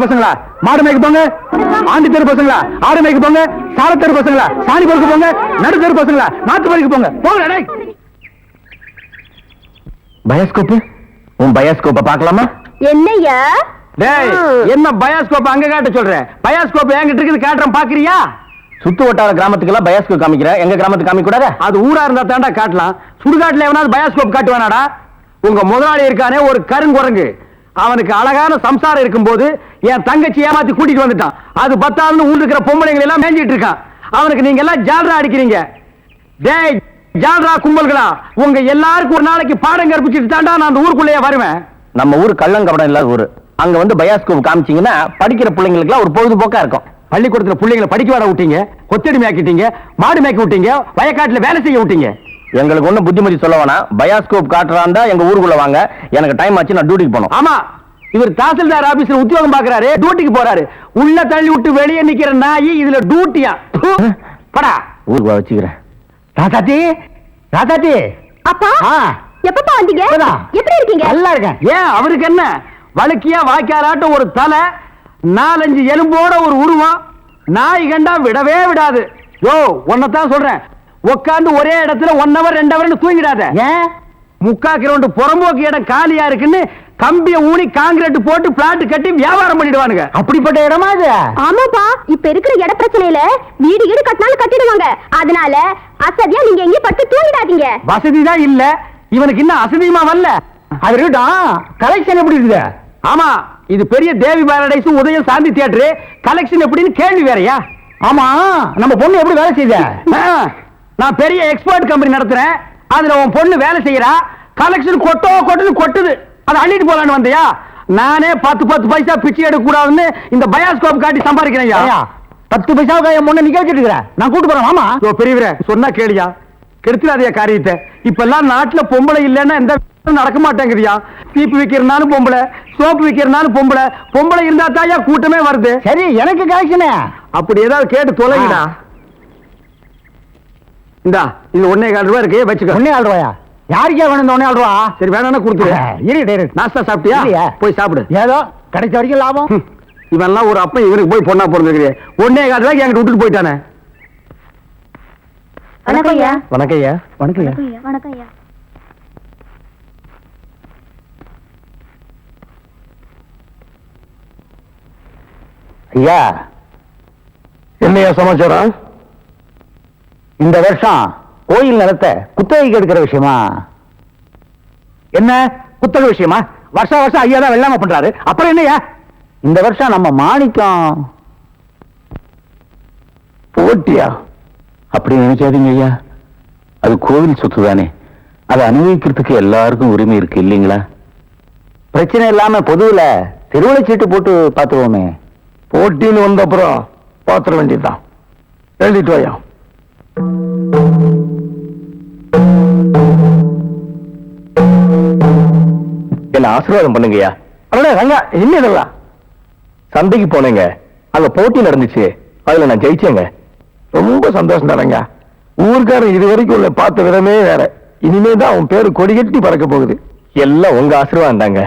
தெரு பசங்களா? மாடு மேய்க்க போங்க. ஆண்டி தெரு பசங்களா? ஆடு மேய்க்க போங்க. சால தெரு பசங்களா? சாணி பொறுக்க போங்க. நடு தெரு பசங்களா? நாத்து பறிக்க போங்க. போங்க டேய். பயாஸ்கோப் உன் பயாஸ்கோப்ப பார்க்கலாமா? என்னய்யா? டேய் என்ன பயாஸ்கோப் அங்க காட்ட சொல்ற? பயாஸ்கோப் என்கிட்ட இருக்குது காட்டுறேன் பாக்குறியா? சுத்து வட்டார கிராமத்துக்கெல்லாம் பயாஸ்கோப் காமிக்கிற. எங்க கிராமத்துக்கு காமிக்க கூடாது அது ஊரா இருந்தா தாண்டா காட்டலாம். சுடுகாட்டுல எவனாவது பயாஸ்கோப் காட்டுவானாடா? உங்க முதலாளி இருக்கானே ஒரு கருங்குரங்கு. அவனுக்கு அழகான சம்சாரம் இருக்கும்போது என் தங்கச்சி ஏமாத்தி கூட்டிட்டு வந்துட்டான். அது பத்தாதுன்னு ஊர் இருக்கிற பொம்பளைங்களை எல்லாம் மேஞ்சிட்டு இருக்கான். அவனுக்கு நீங்க எல்லாம் ஜால்ரா அடிக்கிறீங்க. டேய் ஜால்ரா கும்பல்களா உங்க எல்லாருக்கும் ஒரு நாளைக்கு பாடம் கற்பிச்சுட்டு தாண்டா நான் அந்த ஊருக்குள்ளேயே வருவேன். நம்ம ஊர் கள்ளங்கபடம் இல்லாத ஊரு. அங்க வந்து பயாஸ்கோப் காமிச்சீங்கன்னா படிக்கிற பிள்ளைங்களுக்குலாம் ஒரு பொழுதுபோக்கா இருக்கும். பள்ளிக்கூடத்துல பிள்ளைங்களை படிக்க வர விட்டீங்க கொத்தடி மேய்க்கிட்டீங்க மாடு மேய்க்க விட்டீங்க வயக்காட்டுல வேலை செய்ய விட்டீங்க. எங்களுக்கு ஒண்ணும் புத்திமதி சொல்ல வேணாம். பயாஸ்கோப் காட்டுறாண்டா எங்க ஊருக்குள்ள வாங்க. எனக்கு டைம் ஆச்சு நான் டியூட்டிக்கு போகணும். ஆமா. இவர் தாசில்தார் ஆபீஸ்ல உத்தியோகம் பாக்குறாரு டியூட்டிக்கு போறாரு. உள்ள தள்ளி விட்டு வெளியே நிக்கிற நாய் இதுல டியூட்டியா. படா. ஊருக்கு வச்சுக்கிறேன். ராசாத்தி ராசாத்தி அப்பா. ஆ. எப்பப்பா வந்தீங்க. எப்படி இருக்கீங்க? நல்லா இருக்கேன். ஏன் அவருக்கு என்ன? வழுக்கியா வாய்க்காலாட்டம் ஒரு தலை நாலஞ்சு எலும்போட ஒரு உருவம். நாய் கண்டா விடவே விடாது. யோ உன்னைத்தான் சொல்றேன். உட்காந்து ஒரே இடத்துல ஒன் ஹவர் ரெண்டு ஹவர் தூங்கிடாத. ஏன் முக்கா கிரவுண்ட் புறம்போக்கு இடம் காலியா இருக்குன்னு கம்பிய ஊனி காங்கிரீட் போட்டு பிளாட் கட்டி வியாபாரம் பண்ணிடுவானுங்க. அப்படிப்பட்ட இடமா இது ஆமாப்பா இப்ப இருக்கிற இட பிரச்சனையில வீடு வீடு கட்டினாலும் கட்டிடுவாங்க. அதனால அசதியா நீங்க எங்கேயும் படுத்து தூங்கிடாதீங்க. வசதி தான் இல்ல. இவனுக்கு இன்னும் அசதியுமா வரல? அது இருக்கட்டும். கலெக்ஷன் எப்படி இருக்குது? ஆமா இது பெரிய தேவி பாரடைஸ் உதயம் சாந்தி தியேட்டர் கலெக்ஷன் எப்படின்னு கேள்வி வேறயா? ஆமா நம்ம பொண்ணு எப்படி வேலை செய்த நான் பெரிய எக்ஸ்போர்ட் கம்பெனி நடத்துறேன். அதுல உன் பொண்ணு வேலை செய்யறா. கலெக்ஷன் கொட்டோ கொட்டுன்னு கொட்டுது. அதை அள்ளிட்டு போலான்னு வந்தியா? நானே பத்து பத்து பைசா பிச்சை எடுக்க கூடாதுன்னு இந்த பயாஸ்கோப் காட்டி சம்பாதிக்கிறேன் பத்து பைசாவுக்கு என் முன்ன நிக்க வச்சிட்டு நான் கூட்டு போறேன் மாமா பெரியவரே சொன்னா கேளியா கெடுத்துடாதே காரியத்தை. இப்ப எல்லாம் நாட்டுல பொம்பளை இல்லைன்னா எந்த நடக்க மாட்டேங்குதுயா சீப்பு விக்கிறனாலும் பொம்பளை சோப்பு விக்கிறனாலும் பொம்பளை. பொம்பளை இருந்தா தாயா கூட்டமே வருது. சரி எனக்கு கலெக்ஷனே அப்படி ஏதாவது கேட்டு தொலைங்கடா. இந்தா இது ஒன்னே கால் ரூபா இருக்கு வச்சுக்க. ஒன்னே கால் ரூபாயா? யாருக்கே வேணும் இந்த ஒன்னே கால் ரூபா? சரி வேணா கொடுத்துரு. இரு நாஸ்தா சாப்பிட்டியா? போய் சாப்பிடு. ஏதோ கிடைச்ச வரைக்கும் லாபம். இவன்லாம் ஒரு அப்பன் இவனுக்கு போய் பொண்ணா பிறந்திருக்கிறே ஒன்னே கால் ரூபாய்க்கு என்கிட்ட விட்டுட்டு போயிட்டானே. வணக்கம் ஐயா. வணக்கம் ஐயா. வணக்கம் வணக்கம் ஐயா. ஐயா என்னையா சமாச்சாரம்? இந்த வருஷம் கோயில் நிலத்தை குத்தகைக்கு எடுக்கிற விஷயமா? என்ன? குத்தகை விஷயமா? வருஷ வருஷம் ஐயா தான் வெள்ளாம பண்றாரு. அப்புறம் என்னையா இந்த வருஷம் நம்ம மாணிக்கம் போட்டியா? அப்படி நினைச்சாதீங்க ஐயா. அது கோவில் சொத்து தானே. அதை அனுபவிக்கிறதுக்கு எல்லாருக்கும் உரிமை இருக்கு இல்லைங்களா? பிரச்சனை இல்லாம பொதுவுல திருவிழை சீட்டு போட்டு பார்த்துருவோமே. போட்டின்னு வந்த அப்புறம் பாத்திர வேண்டியதுதான். எழுதிட்டு வாயா. என்ன ஆசீர்வாதம் பண்ணுங்கய்யா? அடடே ரங்கா என்ன இதெல்லாம்? சந்தைக்கு போனேங்க. அங்க போட்டி நடந்துச்சு. அதுல நான் ஜெயிச்சேங்க. ரொம்ப சந்தோஷம் தரங்க ஊர்க்காரன் இது வரைக்கும் உள்ள பார்த்த விதமே வேற. இனிமே தான் அவன் பேரு கொடி கட்டி பறக்க போகுது. எல்லாம் உங்க ஆசீர்வாதம் தாங்க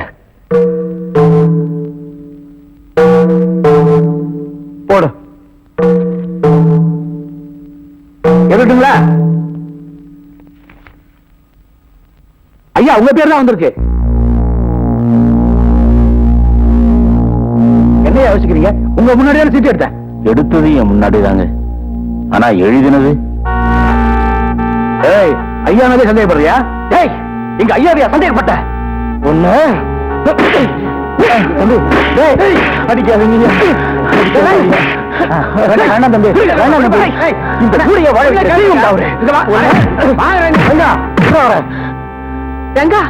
போடு. எதுட்டுங்களா ஐயா உங்க பேர் தான் வந்திருக்கு. என்ன யோசிக்கிறீங்க? உங்க முன்னாடியே சீட்டு எடுத்தேன். எடுத்தது என் முன்னாடி தாங்க ஆனா எழுதினது? ஏய் ஐயா மேலே சந்தேகப்படுறியா? ஏய் எங்க ஐயாவையா சந்தேகப்பட்ட. ஒண்ணு? அடிக்காதீங்க. வேணாம் தம்பி வேணாம் தம்பி இந்த சூரிய வாழ அவரு? ரங்கா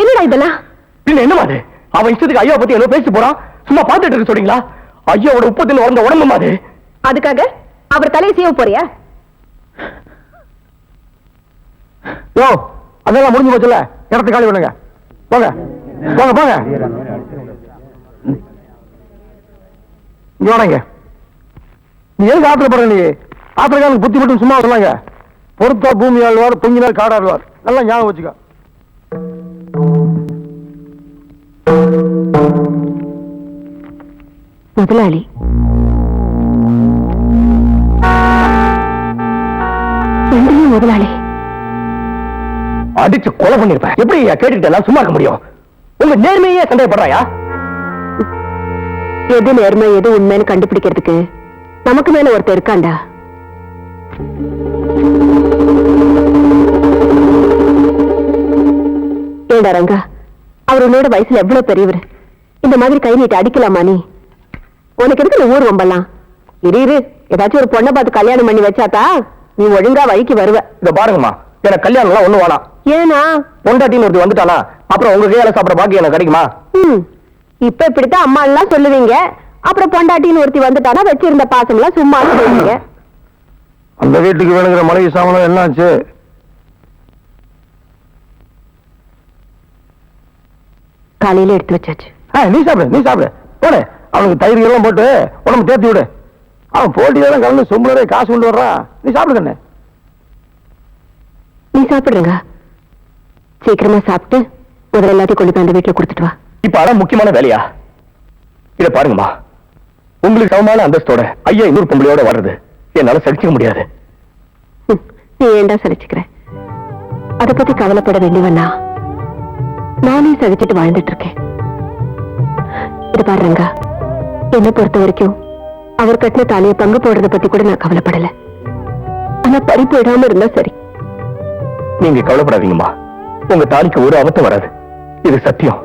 என்னடா இதெல்லாம்? பின்ன என்ன மாதிரி அவன் இஷ்டத்துக்கு ஐயா பத்தி ஏதோ பேசி போறான். சும்மா பார்த்துட்டு இருக்க சொல்றீங்களா? ஐயாவோட உப்பத்தில் வளர்ந்த உடம்பு மாதிரி அதுக்காக அவர் தலையை சீவ போறியா? யோ அதெல்லாம் முடிஞ்சு போச்சுல இடத்து காலி பண்ணுங்க. போங்க. போங்க போங்க. இங்க வாடங்க நீ எதுக்கு ஆத்திரப்படுற நீ? ஆத்திரக்காரனுக்கு புத்தி மட்டும் சும்மா சொல்லாங்க பொறுத்தா பூமி ஆழ்வார் பொங்கினார் காடாழ்வார். நல்லா ஞாபகம் வச்சுக்கோ. முதலாளி முதலாளி. அடிச்சு கொலை பண்ணிருப்பேன் எப்படி ஐயா கேட்டுக்கிட்டு எல்லாம் சும்மா இருக்க முடியும்? உங்க நேர்மையே சந்தேகப்படுறாயா? எது நேர்மை எது உண்மைன்னு கண்டுபிடிக்கிறதுக்கு நமக்கு மேல ஒருத்தர் இருக்காண்டா? ஏண்டா ரங்கா அவர் உன்னோட வயசுல எவ்வளவு பெரியவர்? இந்த மாதிரி கை நீட்டி அடிக்கலாமா நீ? உனக்கு இந்த ஊர் வம்பலாம் இரு இரு. ஏதாச்சும் ஒரு பொண்ணை பார்த்து கல்யாணம் பண்ணி வச்சாத்தா நீ ஒழுங்கா வழிக்கு வருவ. இத பாருங்கம்மா எனக்கு கல்யாணம் எல்லாம் ஒண்ணு வேணாம். ஏனா பொண்டாட்டின்னு ஒருத்தி வந்துட்டானா அப்புறம் உங்க கையால சாப்பிட பாக்கி எனக்கு கிடைக்குமா? ம். இப்ப இப்படித்தான் அம்மா எல்லாம் சொல்லுவீங்க. அப்புறம் பொண்டாட்டின்னு ஒருத்தி வந்துட்டானா வச்சிருந்த பாசம் எல்லாம் சும்மா சொல்லுவீங்க அந்த வீட்டுக்கு வேணுங்கிற மளிகை சாமான் என்னாச்சு? காலையில எடுத்து வச்சாச்சு. நீ சாப்பிடு நீ சாப்பிடு. போடு அவனுக்கு தயிர் எல்லாம் போட்டு உடம்பு தேத்தி விடு. அவன் போட்டியில தான் கலந்து சொம்பளரே காசு கொண்டு வர்றான் நீ சாப்பிடு கண்ணு. நீ சாப்பிடுங்க சீக்கிரமா சாப்பிட்டு முதல்ல எல்லாத்தையும் கொண்டு போய் அந்த வீட்டுல கொடுத்துட்டு வா. இப்ப அதான் முக்கியமான வேலையா? இத பாருங்கம்மா. உங்களுக்கு சமமான அந்தஸ்தோட ஐயா இன்னொரு பொம்பளையோட வர்றது என்னால சகிச்சுக்க முடியாது. நீ ஏண்டா சலிச்சுக்கிற அத பத்தி கவலைப்பட வேண்டியவனா? நானே சகிச்சுட்டு வாழ்ந்துட்டு இருக்கேன் இது பாருங்க என்ன பொறுத்த வரைக்கும் அவர் கட்டின தாலியை பங்கு போடுறத பத்தி கூட நான் கவலைப்படல. ஆனா பறி போயிடாம இருந்தா சரி. நீங்க கவலைப்படாதீங்கம்மா. உங்க தாலிக்கு ஒரு அபத்தம் வராது. இது சத்தியம்.